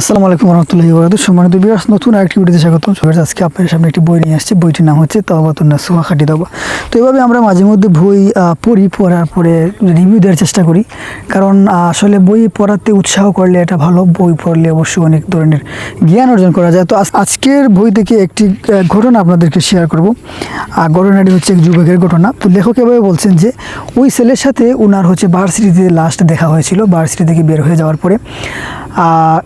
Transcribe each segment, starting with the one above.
আসসালামু আলাইকুম রহমতুল্লাহি বরাকাত সম্মানিত বিয়াস নতুন আরেকটি ভিডিওতে স্বাগতম। সবাই আজকে আপনাদের সামনে একটি বই নিয়ে আসছি। বইটির নাম হচ্ছে তাওবাতুন্না সুহা খাটি দাবা তো এভাবে আমরা মাঝে মধ্যে বই পড়ি, পড়ার পরে রিভিউ দেওয়ার চেষ্টা করি। কারণ আসলে বই পড়াতে উৎসাহ করলে এটা ভালো। বই পড়লে অবশ্যই অনেক ধরনের জ্ঞান অর্জন করা যায়। তো আজকের বই থেকে একটি ঘটনা আপনাদেরকে শেয়ার করব। আর ঘটনাটি হচ্ছে এক যুবকের ঘটনা। তো লেখক এভাবে বলছেন যে, ওই ছেলের সাথে ওনার হচ্ছে বার্সিটিতে লাস্ট দেখা হয়েছিল। বার্সিটি থেকে বের হয়ে যাওয়ার পরে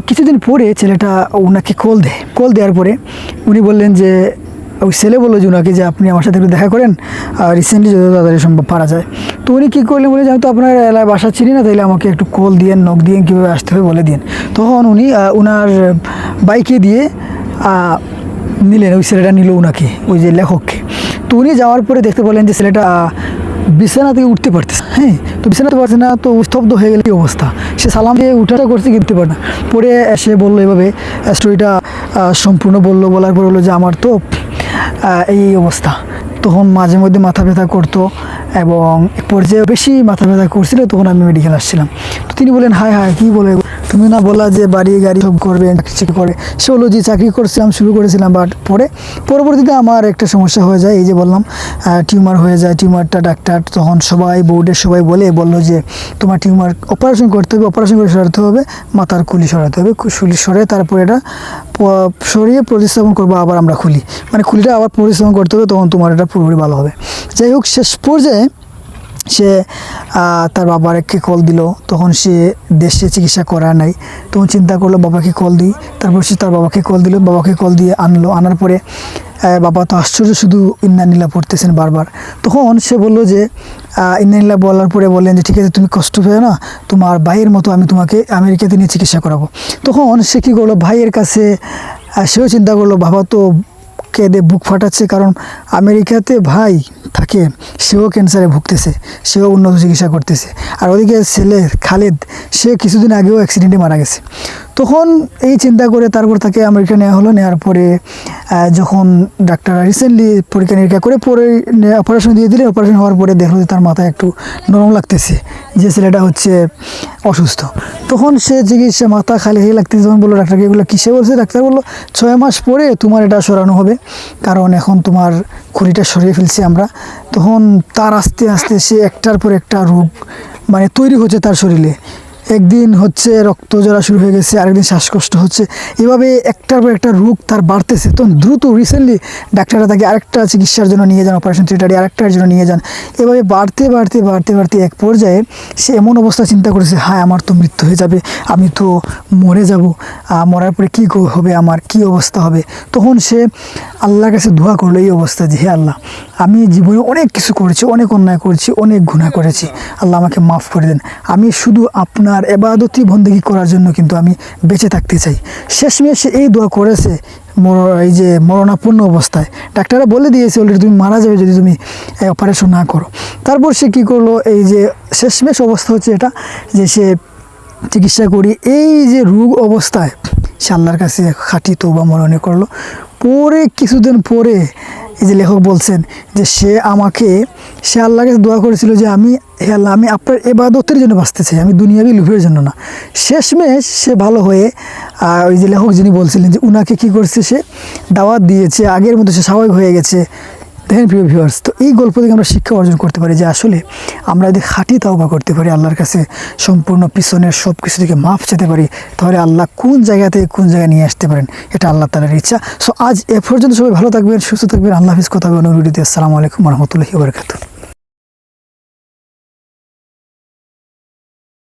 কিছুদিন পরে ছেলেটা ওনাকে কল দেয়। কল দেওয়ার পরে উনি বললেন যে, ওই ছেলে বলল যে ওনাকে যে আপনি আমার সাথে একটু দেখা করেন, আর রিসেন্টলি যত তাড়াতাড়ি সম্ভব পারা যায়। তো উনি কী করলেন বলে আমি তো আপনার এলাকায় বাসা চিনি না, তাইলে আমাকে একটু কল দিয়েন নখ দিয়ে কীভাবে আসতে হবে বলে দিন তখন উনি ওনার বাইকে দিয়ে নিলেন, ওই ছেলেটা নিল ওনাকে ওই যে লেখককে। তো উনি যাওয়ার পরে দেখতে পেলেন যে ছেলেটা বিছানা থেকে উঠতে পারতেছে হ্যাঁ? তো বিছানাতে পারছে না, তো স্তব্ধ হয়ে গেল অবস্থা? সে সালাম দিয়ে উঠাটা করছে কিনতে পারে না। পরে সে বলল এভাবে স্টোরিটা সম্পূর্ণ বলল, বলার পর বলল যে আমার তো এই অবস্থা। তখন মাঝে মধ্যে মাথা ব্যথা করতো এবং এক পর্যায়ে বেশি মাথা ব্যথা করছিল, তখন আমি মেডিকেল আসছিলাম। তো তিনি বলেন হায় হায়, কী বলে? তুমি না বলা যে বাড়ি গাড়ি সব করবে, চাকরি চাকরি করে। সে হলো যে চাকরি করছিলাম শুরু করেছিলাম বাট পরে পরবর্তীতে আমার একটা সমস্যা হয়ে যায়, এই যে বললাম টিউমার হয়ে যায় টিউমারটা ডাক্তার তখন সবাই বোর্ডের সবাই বলে, বলল যে তোমার টিউমার অপারেশন করতে হবে অপারেশন করে সরাতে হবে, মাথার খুলি সরাতে হবে খুলি সরে তারপরে এটা সরিয়ে প্রতিস্থাপন করব, আবার আমরা খুলি। মানে খুলিটা আবার প্রতিস্থাপন করতে হবে, তখন তোমার এটা পুরোপুরি ভালো হবে। যাই হোক শেষ পর্যায়ে সে তার বাবাকে কল দিল। তখন সে দেশে চিকিৎসা করার নাই। তখন চিন্তা করল বাবাকে কল দিই। তারপর সে তার বাবাকে কল দিল। বাবাকে কল দিয়ে আনলো। আনার পরে বাবা তো আশ্চর্য শুধু ইন্নানিলা পড়তেছেন বারবার। তখন সে বলল যে আহ, ইন্নানিলা বলার পরে বললেন যে ঠিক আছে তুমি কষ্ট পেও না। তোমার ভাইয়ের মতো আমি তোমাকে আমেরিকাতে নিয়ে চিকিৎসা করাবো। তখন সে কী করল ভাইয়ের কাছে সেও চিন্তা করল বাবা তো কেঁদে বুক ফাটাচ্ছে। কারণ আমেরিকাতে ভাই থাকে, সেও ক্যান্সারে ভুগতেছে, সেও উন্নত চিকিৎসা করতেছে। আর ওদিকে ছেলে খালেদ, সে কিছুদিন আগেও অ্যাক্সিডেন্টে মারা গেছে। তখন এই চিন্তা করে তারপর তাকে আমেরিকা নেওয়া হলো। নেওয়ার পরে যখন ডাক্তাররা রিসেন্টলি পরীক্ষা নিরীক্ষা করে পরে অপারেশন দিয়ে দিলে অপারেশন হওয়ার পরে দেখল যে তার মাথায় একটু নরম লাগতেছে, যে ছেলেটা হচ্ছে অসুস্থ। তখন সে চিকিৎসা মাথা খালি হয়ে লাগতেছে। তখন বলল, ডাক্তারকে এগুলো কিসে বলছে? ডাক্তার বলল, ছয় মাস পরে তোমার এটা সরানো হবে। কারণ এখন তোমার খুঁড়িটা সরিয়ে ফেলছি আমরা। তখন তার আস্তে আস্তে সে একটার পর একটা রোগ মানে তৈরি হচ্ছে তার শরীরে। একদিন হচ্ছে রক্ত জরা শুরু হয়ে গেছে, আরেকদিন শ্বাসকষ্ট হচ্ছে। এভাবে একটার পর একটা রোগ তার বাড়তেছে। তখন দ্রুত রিসেন্টলি ডাক্তাররা তাকে আরেকটা চিকিৎসার জন্য নিয়ে যান অপারেশন থিয়েটারে আরেকটার জন্য নিয়ে যান। এভাবে বাড়তে বাড়তে বাড়তে বাড়তে এক পর্যায়ে সে এমন অবস্থা চিন্তা করেছে, হায়, আমার তো মৃত্যু হয়ে যাবে, আমি তো মরে যাব মরার পরে কী হবে আমার, কি অবস্থা হবে? তখন সে আল্লাহর কাছে দোয়া করল এই অবস্থা যে, হে আল্লাহ আমি জীবনে অনেক কিছু করেছি, অনেক অন্যায় করেছি, অনেক গুনাহ করেছি। আল্লাহ আমাকে মাফ করে দেন। আমি শুধু আপনার এবাদতি বন্দেগি করার জন্য কিন্তু আমি বেঁচে থাকতে চাই। শেষমেশ এই দোয়া করেছে মর- এই যে মরণাপন্ন অবস্থায়। ডাক্তাররা বলে দিয়েছে, অলরেডি তুমি মারা যাবে যদি তুমি অপারেশন না করো। তারপর সে কী করল? এই যে শেষমেশ অবস্থা হচ্ছে এটা, যে সে চিকিৎসা করি। এই যে রোগ অবস্থায় সে আল্লাহর কাছে খাঁটি তৌবা মরণে করল। পরে, কিছুদিন পরে এই যে লেখক বলছেন যে সে আমাকে, সে আল্লাহর কাছে দোয়া করেছিল যে আমি, হে আল্লাহ, আমি আপনার এবাদতের জন্য বাঁচতে চাই আমি দুনিয়াবি লুভের জন্য না। শেষমেশ সে ভালো হয়ে ওই যে লেখক যিনি বলছিলেন যে উনাকে কী করছে সে? দাওয়াত দিয়েছে, আগের মতো সে স্বাভাবিক হয়ে গেছে। দেখেন প্রিয় ভিউয়ার্স তো এই গল্প থেকে আমরা শিক্ষা অর্জন করতে পারি যে আসলে আমরা যদি খাঁটি তাওবা করতে পারি, আল্লাহর কাছে সম্পূর্ণ পিছনের সব কিছু থেকে মাফ চেতে পারি, তাহলে আল্লাহ কোন জায়গা থেকে কোন জায়গায় নিয়ে আসতে পারেন, এটা আল্লাহ তালার ইচ্ছা। সো আজ এ পর্যন্ত সবাই ভালো থাকবেন, সুস্থ থাকবেন। আল্লাহ হাফিজ, কথা হবে অনুরোধ আসসালামু আলাইকুম রহমতুল্লাহি বারকাতুহ।